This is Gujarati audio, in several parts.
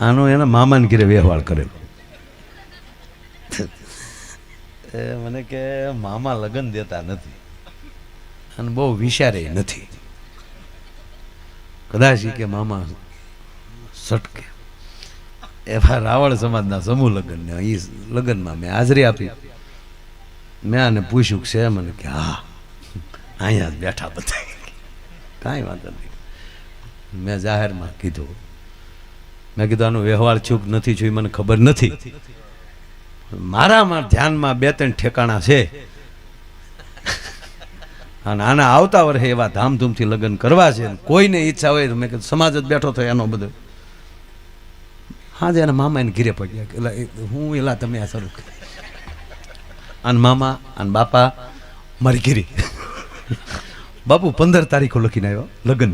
આનો એના મામાને ઘેરે વ્યવહાર કરેલો. મને કે મામા લગ્ન દેતા નથી. અને બહુ વિચારે નથી. કદાચ કે મામા સટકે. એવા રાવળ સમાજના સમૂહ લગ્નને એ લગ્નમાં મેં હાજરી આપી. મેં આને પૂછ્યું છે મને કે હા, અહીંયા જ બેઠા બધા. કાંઈ વાંધો નહીં. મેં જાહેરમાં કીધું મેં કીધું, આનો વ્યવહાર ચૂક નથી જોઈ મને ખબર નથી. મારામાં ધ્યાનમાં બે ત્રણ ઠેકાણા છે. અને આના આવતા વર્ષે એવા ધામધૂમથી લગ્ન કરવા છે. કોઈને ઈચ્છા હોય તો મેં કીધું, સમાજ જ બેઠો થયો એનો બધો. હા જ એના મામા એને ઘીરે પડ્યા એટલે હું એલા તમે આ શરૂ અને મામા અને બાપા મારી ઘીરી. બાપુ પંદર તારીખો લખીને આવ્યો, લગ્ન.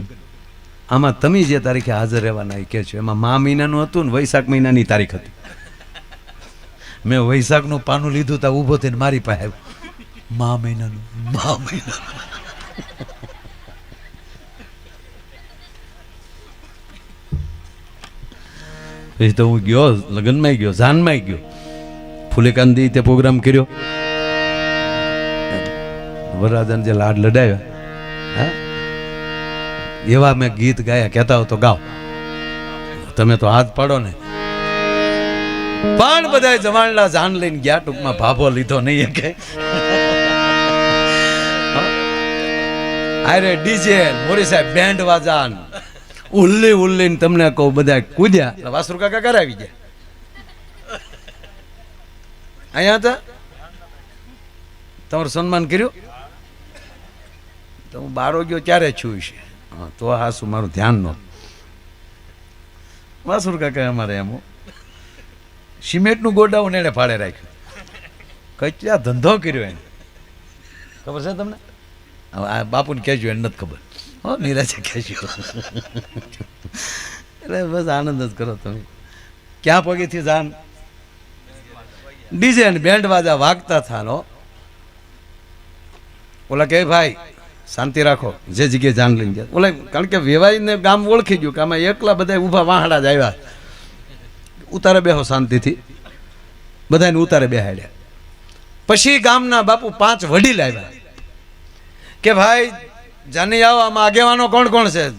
આમાં તમે જે તારીખે હાજર રહેવાના કહે છો. એમાં મા મહિનાનું હતું ને વૈશાખ મહિનાની તારીખ હતી. મેં વૈશાખનું પાનું લીધું તા ઊભો થઈને મારી પાસે આવ્યો. મા મહિનાનું મા મહિનાનું. પછી તો હું ગયો, લગ્નમાં ગયો જાનમાં ગયો. ફૂલેકાંદી તે પ્રોગ્રામ કર્યો. વરરાજાને જે લાડ લડાવ્યા એવા મેં ગીત ગાયા, કહેતા હો તો ગાઓ. તમે તો હાથ પાડો ને. પણ બધા જવાનલા જાન લઈને ગયા, ટૂંકમાં ભાભો લીધો નહીં કે અરે ડીજે, મોરી સાહેબ, બેન્ડ વાજાન. ઉલ્લી ઉલ્લીને તમને કહું બધા કૂદ્યા. વાસુર કાકા કરાવી ગયા. અહીંયા હતા? તમારું સન્માન કર્યું? તો હું બારો ગયો, ત્યારે છું છે તો હાસું, મારું ધ્યાન નહોતું વાસુર કાકા અમારે એમ. સિમેન્ટનું ગોડાઉન એણે ફાળે રાખ્યું. કચરા ધંધો કર્યો એને. ખબર છે તમને? હવે આ બાપુને કહેજો, એને નથી ખબર. હો, નિરાશે કહેજો. એટલે બસ આનંદ જ કરો તમે. ક્યાં પગેથી જાન? ડીજે અને બેન્ડ વાજા વાગતા થાનો ઓલા કે, ભાઈ શાંતિ રાખો. જે જગ્યાએ જાન લઈને ગયા. ઓલા કારણ કે વેવાઈને ગામ ઓળખી ગયું કે આમાં એકલા બધા ઊભા વાહડા જ આવ્યા. ઉતારે બેહો શાંતિથી. બધાને ઉતારે બેહાડ્યા. પછી ગામના બાપુ પાંચ વડીલ આવ્યા. કે ભાઈ, જાની આવો, આમાં આગેવાનો કોણ કોણ છે?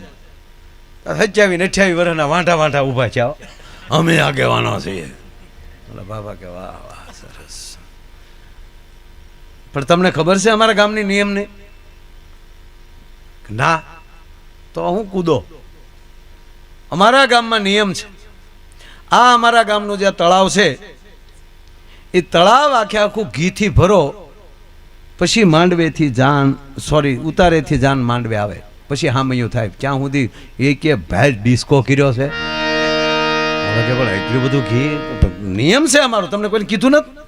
સત્યાવી ને અઠ્યાવી વર્ષના વાંઢા વાંઢા ઊભા છે. અમે આગેવાનો છીએ. બાબા કે વાહ વાહ, સરસ. પણ તમને ખબર છે અમારા ગામની નિયમની? ના, તો હું કૂદો. અમારા ગામમાં નિયમ છે. આ અમારા ગામનું જે તળાવ છે, એ તળાવ આખે આખું ઘીથી ભરો, પછી માંડવેથી જાન સોરી ઉતારેથી જાન માંડવે આવે. પછી હામૈયું થાય. ક્યાં સુધી એ કે ભાઈ ડિસ્કો કર્યો છે? એટલું બધું ઘી નિયમ છે અમારો. તમને કોઈને કીધું નથી બાબા,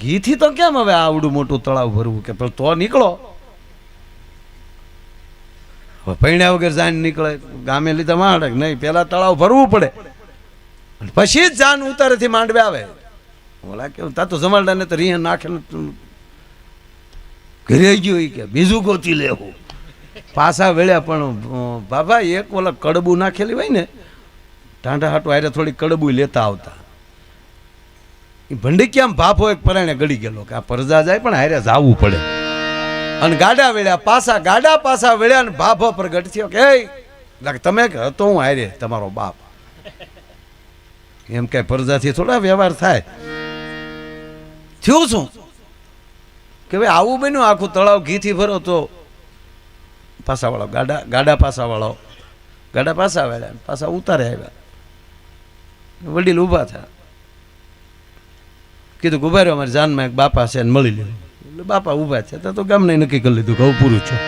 ઘીથી તો કેમ હવે આવડું મોટું તળાવ ભરવું કે તો નીકળો? પૈણ્યા વગર જાન નીકળે, ગામે લીધા માંડે, નહીં, પેલા તળાવ ભરવું પડે. પછી જ જાન ઉતારેથી માંડવે આવે. ઓલા કેવું તા તો જમાલડાને તો રીહ નાખે ઘરે ગયો કે, બીજું ગોતી લેવું. પાછા વેળ્યા પણ બાબા, એક ઓલા કડબું નાખેલી હોય ને ટાંઢા હાટું આરે થોડી કડબું લેતા આવતા. એ ભંડીકિયામ ભાફો એક પરાણે ગળી ગયેલો કે આ પરજા જાય પણ હારે જાવું પડે. અને ગાડા વેળ્યા પાછા ગાડા પાછા વેળ્યા ને ભાફો પ્રગટ થયો કે "એય, લા કે તમે હતો હું હારે તમારો બાપ. એમ કે પરજાથી થોડા વ્યવહાર થાય. થયું શું? કે ભાઈ આવું બન્યું આખું તળાવ ઘીથી ભરો તો પાસાવાળો ગાડા ગાડા પાસાવાળો ગાડા પાસા વેળ્યા પાછા ઉતારે આવ્યા. વડીલ ઊભા થયા. કીધું રહ્યો અમારી જાનમાં એક બાપા છે ને મળી લીધું એટલે બાપા ઊભા છે. તો ગામને નક્કી કરી લીધું કહું પૂરું છું.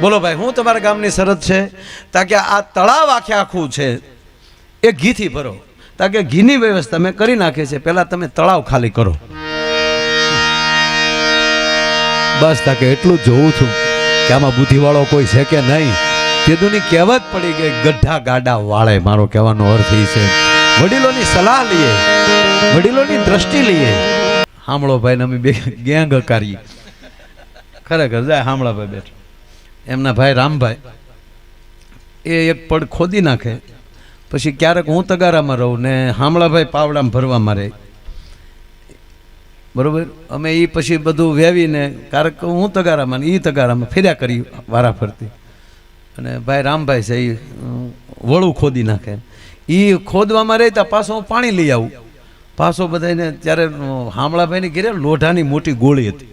બોલો ભાઈ, હું તમારા ગામની શરત છે? તાકે આ તળાવ આખે આખું છે. એ ઘીથી ભરો. તાકે ઘીની વ્યવસ્થા મેં કરી નાખી છે. પહેલા તમે તળાવ ખાલી કરો. બસ તાકે એટલું જ જોઉં છું કે આમાં બુદ્ધિવાળો કોઈ છે કે નહીં. તેદુની કહેવત પડી ગઈ, ગઢા ગાડા વાળે મારો કહેવાનો અર્થ એ છે. વડીલોની સલાહ લઈએ, વડીલોની દ્રષ્ટિ લઈએ. હામળો ભાઈને અમે બે ગેંગ કરીએ ખરેખર જાય હામળા ભાઈ બેઠો. એમના ભાઈ રામભાઈ, એ એક પડ ખોદી નાખે. પછી ક્યારેક હું તગારામાં રહું ને હામળાભાઈ પાવડામાં ભરવા રહે. બરોબર? અમે એ પછી બધું વેવીને ક્યારેક હું તગારામાં એ તગારામાં ફેર્યા કરી વારા ફરતી અને ભાઈ રામભાઈ છે એ વળું ખોદી નાખે. એ ખોદવામાં રહેતા પાછો હું પાણી લઈ આવું. પાછો બધાને ત્યારે હામળાભાઈની ઘેરે લોઢાની મોટી ગોળી હતી.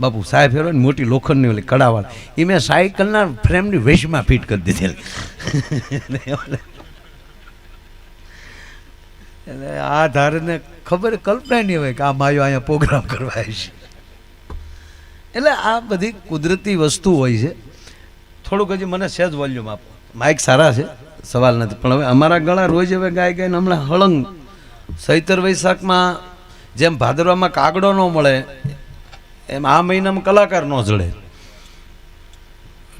બાપુ, સાહેબ ને મોટી લોખંડની ઓલી કડાવાળ. એ મેં સાયકલના ફ્રેમની વેશમાં ફિટ કરી દીધેલી. એટલે આ ધારને ખબર કલ્પના નહીં હોય કે આ માયો અહીંયા પ્રોગ્રામ કરવા આવી છે. એટલે આ બધી કુદરતી વસ્તુ હોય છે. થોડુંક હજી મને સહેજ વોલ્યુમ આપો. માઇક સારા છે. સવાલ નથી. પણ હવે અમારા ગળા રોજ હવે ગાય ગાયને હમણાં હળંગ. સૈતર વૈશાખમાં જેમ ભાદરવામાં કાગડો ન મળે, એમ આ મહિનામાં કલાકાર ન જડે.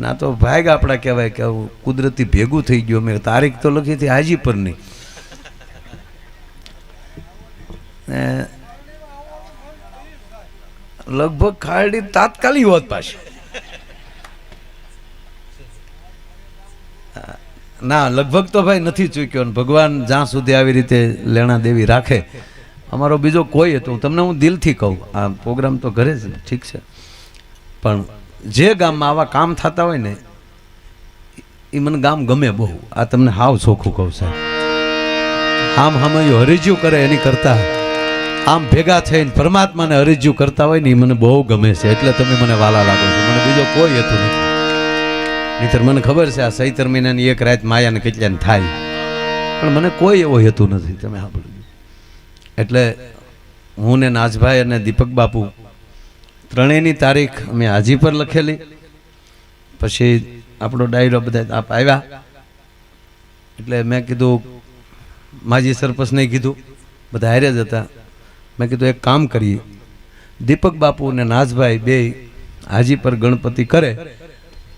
ના તો ભાગ આપણા કહેવાય કે કુદરતી ભેગું થઈ ગયું. મેં તારીખ તો લખી હતી હાજી પર નહીં ને લગભગ ખારડી તાત્કાલિક હોત પાછી. ના, લગભગ તો ભાઈ નથી ચૂક્યો ભગવાન જ્યાં સુધી આવી રીતે લેણા દેવી રાખે. અમારો બીજો કોઈ હતો. તમને હું દિલથી કહું, આ પ્રોગ્રામ તો ઘરે જ ઠીક છે. પણ જે ગામમાં આવા કામ થતા હોય ને એ મને ગામ ગમે બહુ. આ તમને હાવ ચોખ્ખું કહું, સાહેબ. આમ હમયું હરીજ્યું કરે એની કરતા. આમ ભેગા થઈને પરમાત્માને હરીજ્યું કરતા હોય ને એ મને બહુ ગમે છે. એટલે તમે મને વાલા લાગો છો. મને બીજો કોઈ હેતુ નથી. નહીતર મને ખબર છે આ સૈતર મહિનાની એક રાત માયાને કેટલાને થાય. પણ મને કોઈ એવો હેતુ નથી, તમે સાંભળ્યું એટલે હું ને નાજભાઈ અને દીપક બાપુ ત્રણેયની તારીખ અમે હાજી પર લખેલી. પછી આપણો ડાયરો બધા આપ આવ્યા. એટલે મેં કીધું, માજી સરપંચને કીધું, બધા હારે જ હતા. મેં કીધું, એક કામ કરીએ. દીપક બાપુ અને નાજભાઈ બે હાજી પર ગણપતિ કરે.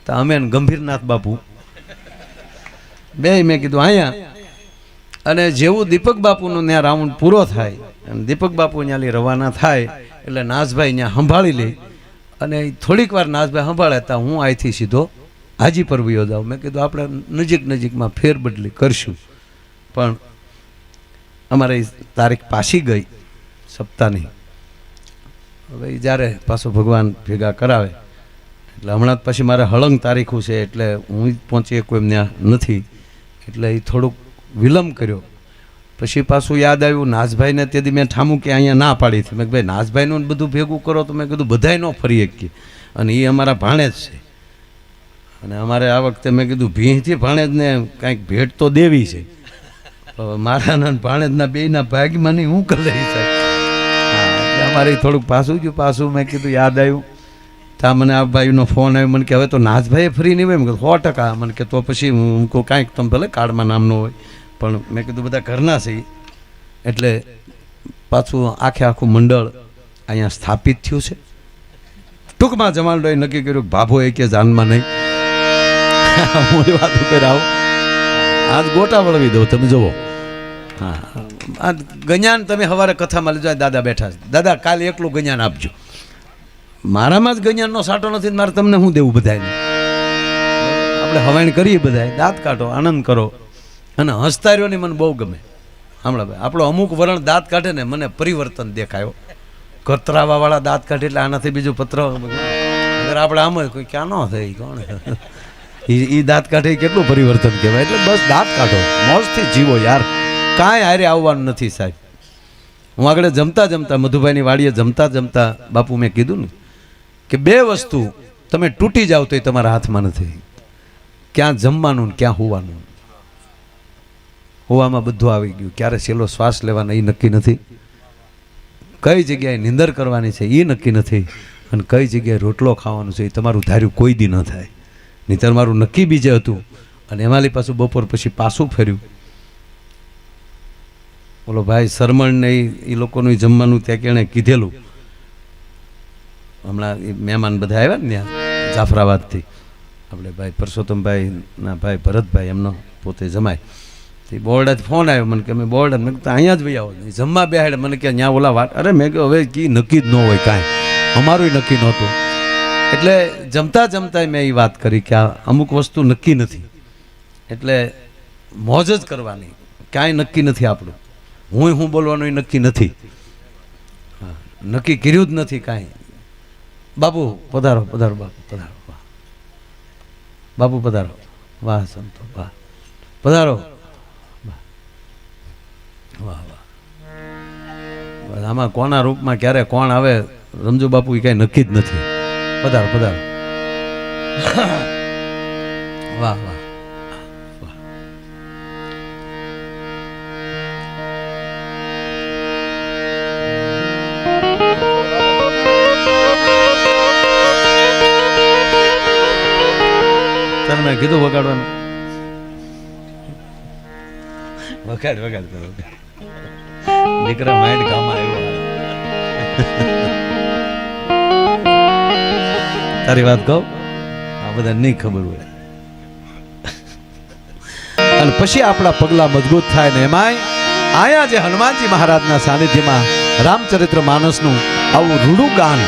તો અમે ગંભીરનાથ બાપુ. બે મેં કીધું, અહીંયા. અને જેવું દીપક બાપુનો ત્યાં રાઉન્ડ પૂરો થાય, અને દીપક બાપુ ત્યાંથી રવાના થાય, એટલે નાસભાઈ ત્યાં સંભાળી લે. અને થોડીક વાર નાસભાઈ સંભાળે ત્યાં હું અહીંથી સીધો હાજી પર વયો જાઉં. મેં કીધું, આપણે નજીક નજીકમાં ફેરબદલી કરશું. પણ અમારે તારીખ પાછી ગઈ, સપ્તાહની. હવે જ્યારે પાછો ભગવાન ભેગા કરાવે એટલે હમણાં પછી મારે હળંગ તારીખું છે એટલે હું જ પહોંચી શકું એમ ત્યાં નથી. એટલે એ થોડુંક વિલંબ કર્યો. પછી પાછું યાદ આવ્યું નાજભાઈને તેથી મેં ઠામું કે અહીંયા ના પાડી હતી મેં ભાઈ, નાસભાઈનું બધું ભેગું કરો તો મેં કીધું, બધાય ન ફરી શકીએ. અને એ અમારા ભાણેજ છે. અને અમારે આ વખતે મેં કીધું ભીંથી ભાણેજને કાંઈક ભેટ તો દેવી છે. મારાના ભાણેજના બેયના ભાગમાં નહીં, હું કરી સાહેબ અમારે થોડુંક પાછું ગયું. પાછું મેં કીધું, યાદ આવ્યું. ત્યાં મને આ ભાઈનો ફોન આવ્યો, મને કે હવે તો નાથભાઈ ફ્રી નહીં હોય? એમ કે સો ટકા. મને કે તો પછી હું કહું કાંઈક તમે ભલે કાર્ડમાં નામ હોય. પણ મેં કીધું, બધા ઘરના છે. એટલે પાછું આખે આખું મંડળ અહીંયા સ્થાપિત થયું છે. ટૂંકમાં જમાલડોએ નક્કી કર્યું કે ભાભો એ કે જાનમાં નહીં. હું વાત આવું. આજ ગોટા વળવી દઉં તમે જુઓ. હા. આ ગજાન તમે સવારે કથામાં લેજો આ દાદા બેઠા છે. દાદા, કાલે એકલું ગજાન આપજો. મારામાં જ ગજાનનો સાટો નથી મારે તમને શું દેવું બધાને આપણે હવાણ કરીએ બધાય, દાંત કાઢો, આનંદ કરો. અને હસતા રહ્યો ને મને બહુ ગમે. હમણાં ભાઈ, આપણો અમુક વરણ દાંત કાઢે ને મને પરિવર્તન દેખાયો. કતરાવાવાળા દાંત કાઢે એટલે આનાથી બીજું પત્ર આપણે આમ જ કોઈ ક્યાં ન થાય કોણ? એ દાંત કાઢે કેટલું પરિવર્તન કહેવાય? એટલે બસ દાંત કાઢો. મોજથી જીવો યાર. કાંઈ હારે આવવાનું નથી સાહેબ. હું આગળ જમતા જમતા મધુભાઈની વાડીએ જમતા જમતા બાપુ મેં કીધું ને કે બે વસ્તુ તમે તૂટી જાઓ તો એ તમારા હાથમાં નથી. ક્યાં જમવાનું ક્યાં હોવાનું. હોવામાં બધું આવી ગયું. ક્યારે છેલ્લો શ્વાસ લેવાનો એ નક્કી નથી. કઈ જગ્યાએ નિંદર કરવાની છે એ નક્કી નથી. અને કઈ જગ્યાએ રોટલો ખાવાનો છે એ તમારું ધાર્યું કોઈ દી ન થાય. નહીં મારું નક્કી બીજે હતું. અને એમાંથી પાછું બપોર પછી પાછું ફર્યું. બોલો ભાઈ સરમણ ને ઈ- ઈ લોકોનું જમવાનું ત્યાં કેણે કીધેલું. હમણાં મહેમાન બધા આવ્યા ને ત્યાં, જાફરાબાદથી. આપણે ભાઈ પરસોત્તમભાઈ ના ભાઈ ભરતભાઈ એમનો પોતે જમાય. તે બોર્ડાથી ફોન આવ્યો, મને કે અમે બોર્ડ મેં તો અહીંયા જ ભાઈ આવો. જમવા બેહાડે, મને કે ત્યાં ઓલા વાત અરે મેં કહ્યું હવે કી નક્કી જ ન હોય કાંઈ. અમારું નક્કી નહોતું. એટલે જમતા જમતા મેં એ વાત કરી કે આ અમુક વસ્તુ નક્કી નથી. એટલે મોજ જ કરવાની. કાંઈ નક્કી નથી આપણું. હું હું બોલવાનું નક્કી નથી. નક્કી કર્યું જ નથી કાંઈ. બાપુ, પધારો પધારો, બાપુ, પધારો, વાહ. બાપુ, પધારો. વાહ, સંતો, વાહ. પધારો. વાહ. વાહ આમાં કોના રૂપમાં ક્યારે કોણ આવે, રમજુ બાપુ, એ કાંઈ નક્કી જ નથી. પધારો પધારો. વાહ વાહ. મેં કીધું વગાડવાનું. વગાડ વગાડ તને દીકરા માઇન્ડ કામ આવ્યો તારી વાત કહું? આ બધા નહીં ખબર હોય. અને પછી આપણા પગલા મજબૂત થાય ને એમાંય આયા જે હનુમાનજી મહારાજના સાનિધ્યમાં રામચરિત્ર માનસનું આવું રૂડું ગાન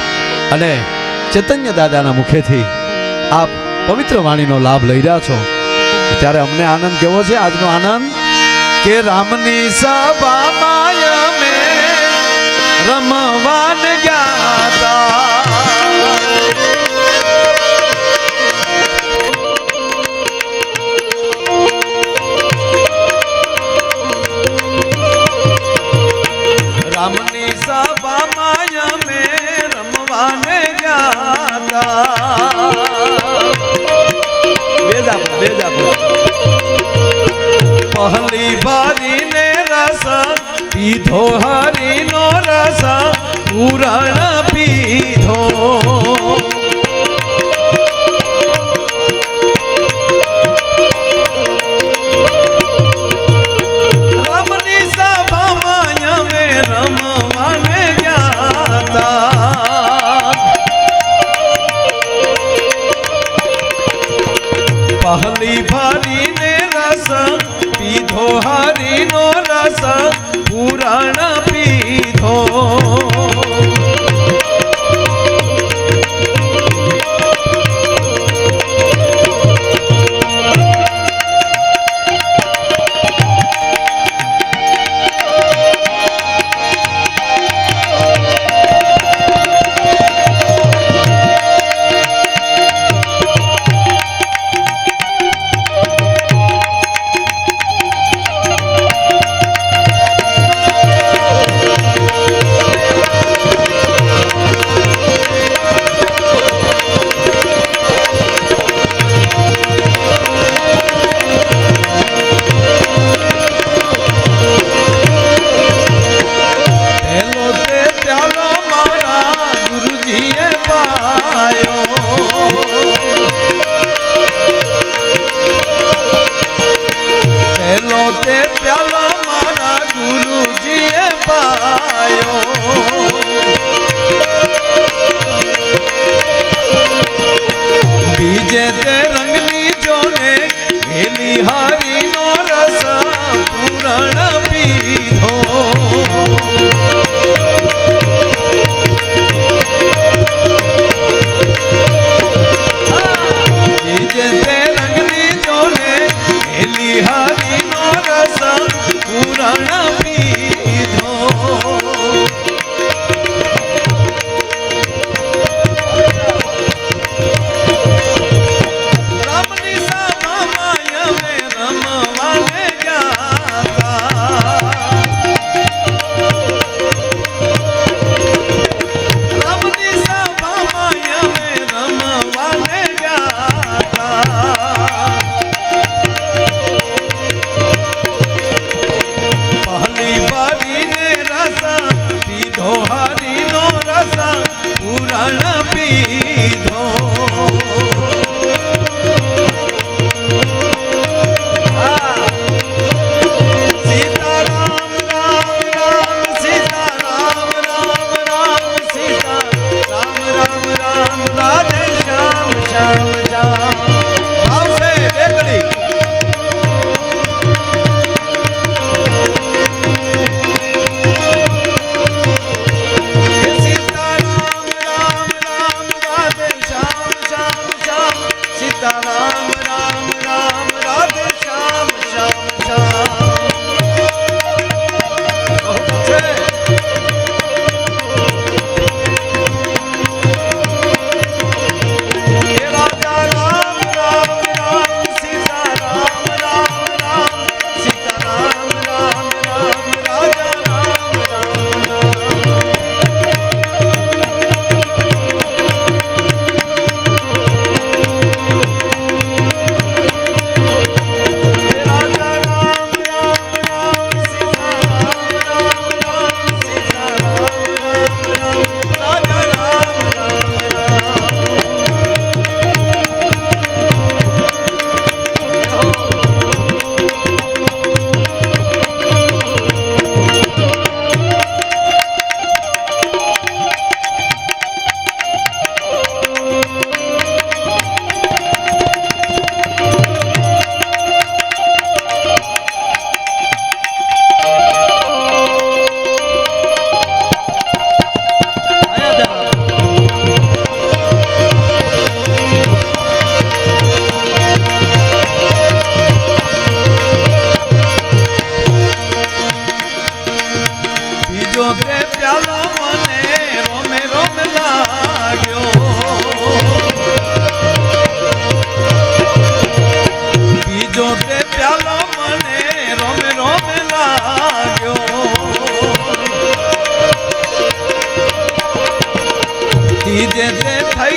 અને ચૈતન્ય દાદાના મુખેથી આપ પવિત્ર વાણીનો લાભ લઈ રહ્યા છો. ત્યારે અમને આનંદ કેવો છે? આજનો આનંદ? કે રામની સભામાં અમે રમવાન ગયા રામની સભામાં અમે રમવાને ગયા પીધો હરીનો રસ પૂરણ પીધો. પહલી ભરીને રસ પીધો હરીનો રસ પુરાણ પીધો. Allah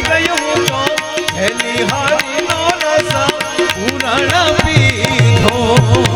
ગયું હેલી હારી પૂરણ પીધો.